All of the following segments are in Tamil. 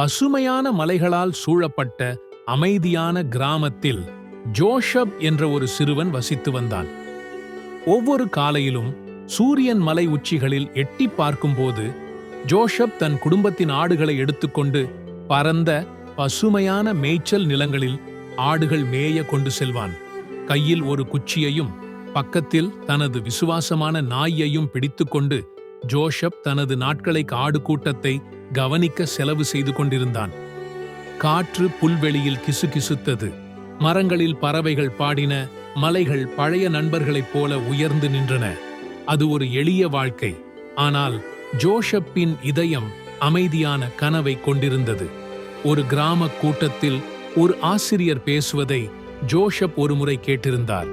பசுமையான மலைகளால் சூழப்பட்ட அமைதியான கிராமத்தில் ஜோஷப் என்ற ஒரு சிறுவன் வசித்து வந்தான். ஒவ்வொரு காலையிலும் சூரியன் மலை உச்சிகளில் எட்டி பார்க்கும்போது ஜோஷப் தன் குடும்பத்தின் ஆடுகளை எடுத்துக்கொண்டு பரந்த பசுமையான மேய்ச்சல் நிலங்களில் ஆடுகள் மேய கொண்டு செல்வான். கையில் ஒரு குச்சியையும் பக்கத்தில் தனது விசுவாசமான நாயையும் பிடித்துக்கொண்டு ஜோஷப் தனது நாட்களை காடு கூட்டத்தை கவனிக்க செலவு செய்து கொண்டிருந்தான். காற்று புல்வெளியில் கிசுகிசுத்தது. மரங்களில் பறவைகள் பாடின மலைகள் பழைய நண்பர்களைப் போல உயர்ந்து நின்றன. அது ஒரு எளிய வாழ்க்கை. ஆனால் ஜோஷப்பின் இதயம் அமைதியான கனவை கொண்டிருந்தது. ஒரு கிராம கூட்டத்தில் ஒரு ஆசிரியர் பேசுவதை ஜோஷப் ஒருமுறை கேட்டிருந்தார்.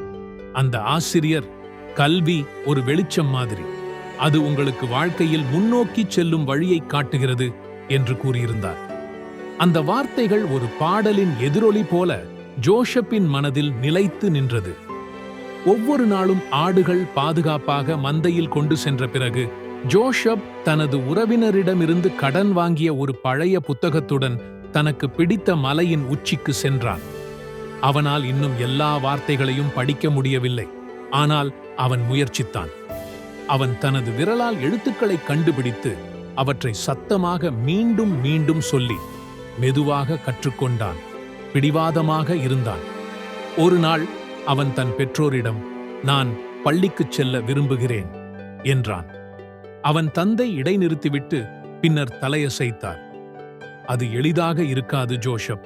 அந்த ஆசிரியர் கல்வி ஒரு வெளிச்சம் மாதிரி. அது உங்களுக்கு வாழ்க்கையில் முன்னோக்கி செல்லும் வழியை காட்டுகிறது என்று கூறியிருந்தார். அந்த வார்த்தைகள் ஒரு பாடலின் எதிரொலி போல ஜோஷப்பின் மனதில் நிலைத்து நின்றது. ஒவ்வொரு நாளும் ஆடுகள் பாதுகாப்பாக மந்தையில் கொண்டு சென்ற பிறகு ஜோஷப் தனது உறவினரிடமிருந்து கடன் வாங்கிய ஒரு பழைய புத்தகத்துடன் தனக்கு பிடித்த மலையின் உச்சிக்கு சென்றான். அவனால் இன்னும் எல்லா வார்த்தைகளையும் படிக்க முடியவில்லை. ஆனால் அவன் முயற்சித்தான். அவன் தனது விரலால் எழுத்துக்களை கண்டுபிடித்து அவற்றை சத்தமாக மீண்டும் மீண்டும் சொல்லி மெதுவாக கற்றுக்கொண்டான். பிடிவாதமாக இருந்தான். ஒரு நாள் அவன் தன் பெற்றோரிடம் நான் பள்ளிக்குச் செல்ல விரும்புகிறேன் என்றான். அவன் தந்தை இடைநிறுத்திவிட்டு பின்னர் தலையசைத்தார். அது எளிதாக இருக்காது ஜோஷப்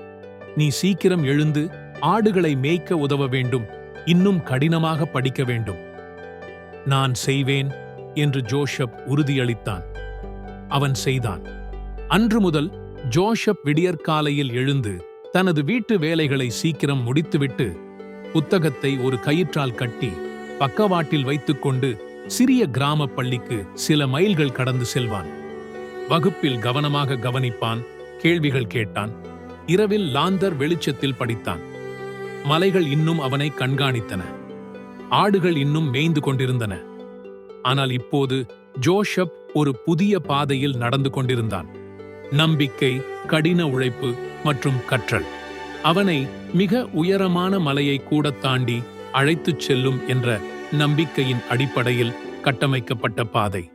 நீ சீக்கிரம் எழுந்து ஆடுகளை மேய்க்க உதவ வேண்டும். இன்னும் கடினமாக படிக்க வேண்டும். நான் செய்வேன் என்று ஜோஷப் உறுதியளித்தான். அவன் செய்தான். அன்று முதல் ஜோஷப் விடியற்காலையில் எழுந்து தனது வீட்டு வேலைகளை சீக்கிரம் முடித்துவிட்டு புத்தகத்தை ஒரு கயிற்றால் கட்டி பக்கவாட்டில் வைத்துக்கொண்டு சிறிய கிராம பள்ளிக்கு சில மைல்கள் கடந்து செல்வான். வகுப்பில் கவனமாக கவனிப்பான் கேள்விகள் கேட்டான். இரவில் லாந்தர் வெளிச்சத்தில் படித்தான். மலைகள் இன்னும் அவனை கண்காணித்தன. ஆடுகள் இன்னும் மேய்ந்து கொண்டிருந்தன. ஆனால் இப்போது ஜோஷப் ஒரு புதிய பாதையில் நடந்து கொண்டிருந்தான். நம்பிக்கை கடின உழைப்பு மற்றும் கற்றல். அவனை மிக உயரமான மலையை கூட தாண்டி அழைத்துச் செல்லும் என்ற நம்பிக்கையின் அடிப்படையில் கட்டமைக்கப்பட்ட பாதை.